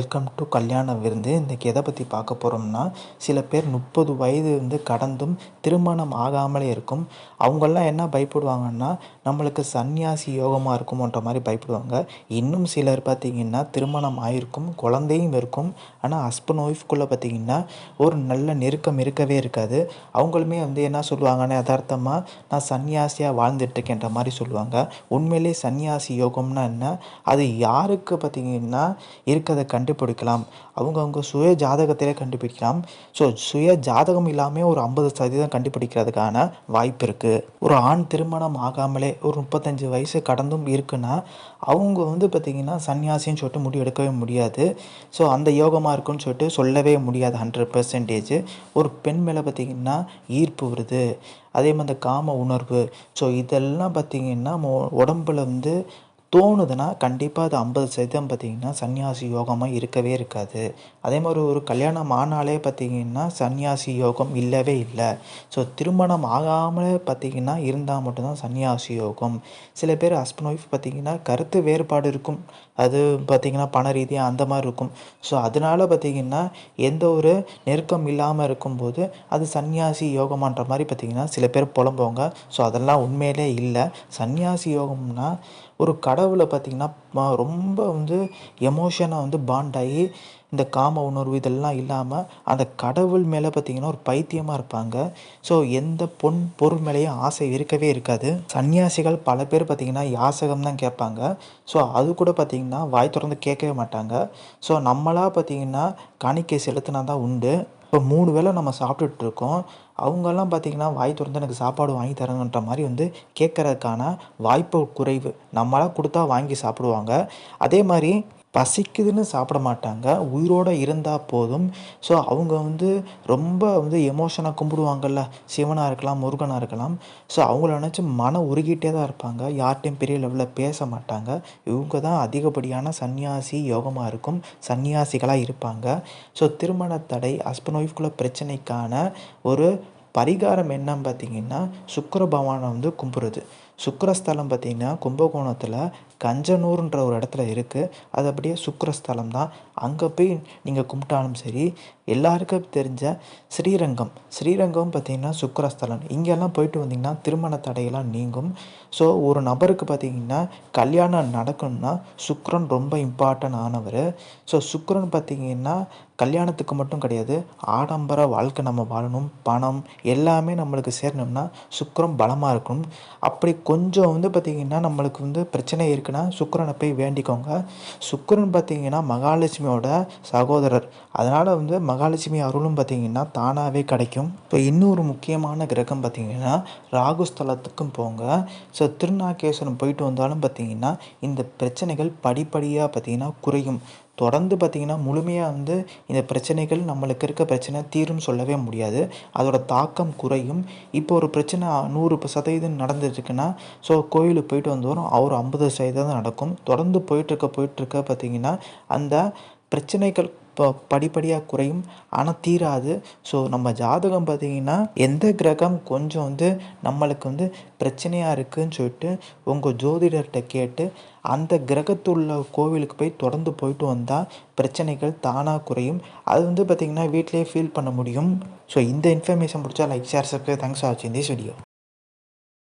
Welcome to கல்யாண விருந்து. இன்றைக்கி எதை பற்றி பார்க்க போகிறோம்னா சில பேர் முப்பது வயது வந்து கடந்தும் திருமணம் ஆகாமலே இருக்கும். அவங்கெல்லாம் என்ன பயப்படுவாங்கன்னா நம்மளுக்கு சன்னியாசி யோகமாக இருக்குமோன்ற மாதிரி பயப்படுவாங்க. இன்னும் சிலர் பார்த்திங்கன்னா திருமணம் ஆயிருக்கும் குழந்தையும் இருக்கும். ஆனால் ஹஸ்பண்ட் ஒய்ஃப்குள்ளே பார்த்திங்கன்னா ஒரு நல்ல நெருக்கம் இருக்கவே இருக்காது. அவங்களுமே வந்து என்ன சொல்லுவாங்கன்னா யதார்த்தமாக நான் சன்னியாசியாக வாழ்ந்துட்டுருக்கேன்ற மாதிரி சொல்லுவாங்க. உண்மையிலே சன்னியாசி யோகம்னா என்ன? அது யாருக்கு பார்த்திங்கன்னா இருக்கிறத கண்டு கண்டுபிடிக்கலாம். அவங்கவுங்க சுய ஜாதகத்திலே கண்டுபிடிக்கலாம். ஸோ சுய ஜாதகம் இல்லாமல் ஒரு ஐம்பது சதவீதம் கண்டுபிடிக்கிறதுக்கான வாய்ப்பு இருக்குது ஒரு ஆண் திருமணம் ஆகாமலே ஒரு முப்பத்தஞ்சு வயசு கடந்தும் இருக்குன்னா அவங்க வந்து பார்த்திங்கன்னா சன்னியாசின்னு சொல்லிட்டு முடிவு எடுக்கவே முடியாது. ஸோ அந்த யோகமாக இருக்குன்னு சொல்லிட்டு சொல்லவே முடியாது ஹண்ட்ரட் பர்சன்டேஜ் ஒரு பெண் மேலே பார்த்திங்கன்னா ஈர்ப்பு வருது. அதே மாதிரி அந்த காம உணர்வு. ஸோ இதெல்லாம் பார்த்திங்கன்னா உடம்புல வந்து தோணுதுன்னா கண்டிப்பாக அது ஐம்பது சதவீதம் பார்த்திங்கன்னா சன்னியாசி யோகமாக இருக்கவே இருக்காது. அதே மாதிரி ஒரு கல்யாணம் ஆனாலே பார்த்திங்கன்னா சன்னியாசி யோகம் இல்லவே இல்லை. ஸோ திருமணம் ஆகாமலே பார்த்திங்கன்னா இருந்தால் மட்டும்தான் சன்னியாசி யோகம். சில பேர் ஹஸ்பண்ட் ஒய்ஃப் பார்த்திங்கன்னா கருத்து வேறுபாடு இருக்கும். அது பார்த்திங்கன்னா பண ரீதியாக அந்த மாதிரி இருக்கும். ஸோ அதனால் பார்த்திங்கன்னா எந்த ஒரு நெருக்கம் இல்லாமல் இருக்கும்போது அது சன்னியாசி யோகமான்ற மாதிரி பார்த்திங்கன்னா சில பேர் புலம்புவாங்க. ஸோ அதெல்லாம் உண்மையிலே இல்லை. சன்னியாசி யோகம்னா ஒரு கடவுளை பார்த்திங்கன்னா ரொம்ப வந்து எமோஷனாக வந்து பாண்ட் ஆகி இந்த காம உணர்வு இதெல்லாம் இல்லாமல் அந்த கடவுள் மேலே பார்த்திங்கன்னா ஒரு பைத்தியமாக இருப்பாங்க. ஸோ எந்த பொன் பொருள் மேலேயும் ஆசை இருக்கவே இருக்காது. சன்னியாசிகள் பல பேர் பார்த்திங்கன்னா யாசகம் தான் கேட்பாங்க. ஸோ அது கூட பார்த்திங்கன்னா வாய் திறந்து கேட்கவே மாட்டாங்க. ஸோ நம்மளாக பார்த்திங்கன்னா காணிக்கை செலுத்தினா தான் உண்டு. இப்போ மூணு வேளை நம்ம சாப்பிட்டுட்ருக்கோம். அவங்கெல்லாம் பார்த்திங்கன்னா வாய் திறந்து எனக்கு சாப்பாடு வாங்கி தரங்கன்ற மாதிரி வந்து கேட்குறதுக்கான வாய்ப்பு குறைவு. நம்மளாக கொடுத்தா வாங்கி சாப்பிடுவாங்க. அதே மாதிரி பசிக்குதுன்னு சாப்பிட மாட்டாங்க. உயிரோடு இருந்தால் போதும். ஸோ அவங்க வந்து ரொம்ப வந்து எமோஷனாக கும்பிடுவாங்கல்ல. சிவனாக இருக்கலாம் முருகனாக இருக்கலாம். ஸோ அவங்கள நினச்சி மன உருகிட்டே தான் இருப்பாங்க. யார்கிட்டையும் பெரிய லெவலில் பேச மாட்டாங்க. இவங்க தான் அதிகப்படியான சன்னியாசி யோகமாக இருக்கும். சன்னியாசிகளாக இருப்பாங்க. ஸோ திருமண தடை ஹஸ்பண்ட் ஒய்ஃப்குள்ள பிரச்சனைக்கான ஒரு பரிகாரம் என்னன்னு பார்த்தீங்கன்னா சுக்கர பகவானை வந்து கும்பிட்றது. சுக்கரஸ்தலம் பார்த்திங்கன்னா கும்பகோணத்தில் கஞ்சனூர்ன்ற ஒரு இடத்துல இருக்குது அது அப்படியே சுக்கரஸ்தலம் தான். அங்கே போய் நீங்கள் கும்பிட்டாலும் சரி எல்லாருக்கும் தெரிஞ்ச ஸ்ரீரங்கம். ஸ்ரீரங்கம் பார்த்திங்கன்னா சுக்கரஸ்தலம். இங்கெல்லாம் போயிட்டு வந்திங்கன்னா திருமண தடையெல்லாம் நீங்கும். ஸோ ஒரு நபருக்கு பார்த்திங்கன்னா கல்யாணம் நடக்கணும்னா சுக்கரன் ரொம்ப இம்பார்ட்டன்ட் ஆனவர். ஸோ சுக்கரன் பார்த்திங்கன்னா கல்யாணத்துக்கு மட்டும் கிடையாது ஆடம்பர வாழ்க்கை நம்ம வாழணும். பணம் எல்லாமே நம்மளுக்கு சேரணும்னா சுக்கரம் பலமாக இருக்கணும். அப்படி கொஞ்சம் வந்து பார்த்திங்கன்னா நம்மளுக்கு வந்து பிரச்சனை இருக்குன்னா சுக்கரனை போய் வேண்டிக்கோங்க. சுக்கரன் பார்த்திங்கன்னா மகாலட்சுமியோட சகோதரர். அதனால் வந்து மகாலட்சுமி அருளும் பார்த்திங்கன்னா தானாகவே கிடைக்கும். இப்போ இன்னொரு முக்கியமான கிரகம் பார்த்திங்கன்னா ராகுஸ்தலத்துக்கும் போங்க. ஸோ திருநாகேஸ்வரம் போயிட்டு வந்தாலும் பார்த்திங்கன்னா இந்த பிரச்சனைகள் படிப்படியாக பார்த்திங்கன்னா குறையும். தொடர்ந்து பார்த்திங்கன்னா முழுமையாக வந்து இந்த பிரச்சனைகள் நம்மளுக்கு இருக்க பிரச்சனை தீரும் சொல்லவே முடியாது. அதோட தாக்கம் குறையும். இப்போ ஒரு பிரச்சனை நூறு சதவீதம் நடந்துட்டுருக்குன்னா ஸோ கோயிலுக்கு போயிட்டு வந்தோரும் அவர் ஐம்பது சதவீதம் நடக்கும். தொடர்ந்து போயிட்டுருக்க போயிட்டுருக்க பார்த்திங்கன்னா அந்த பிரச்சனைகள் இப்போ படிப்படியாக குறையும். ஆனால் தீராது. ஸோ நம்ம ஜாதகம் பார்த்திங்கன்னா எந்த கிரகம் கொஞ்சம் வந்து நம்மளுக்கு வந்து பிரச்சனையாக இருக்குதுன்னு சொல்லிட்டு உங்கள் ஜோதிடர்கிட்ட கேட்டு அந்த கிரகத்துள்ள கோவிலுக்கு போய் தொடர்ந்து போயிட்டு வந்தால் பிரச்சனைகள் தானாக குறையும். அது வந்து பார்த்திங்கன்னா வீட்டிலே ஃபீல் பண்ண முடியும். ஸோ இந்த இன்ஃபர்மேஷன் பிடிச்சா லைக் ஷேர் சப்ஸ்கிரைப் தேங்க்ஸ் ஆச்சு இந்த வீடியோ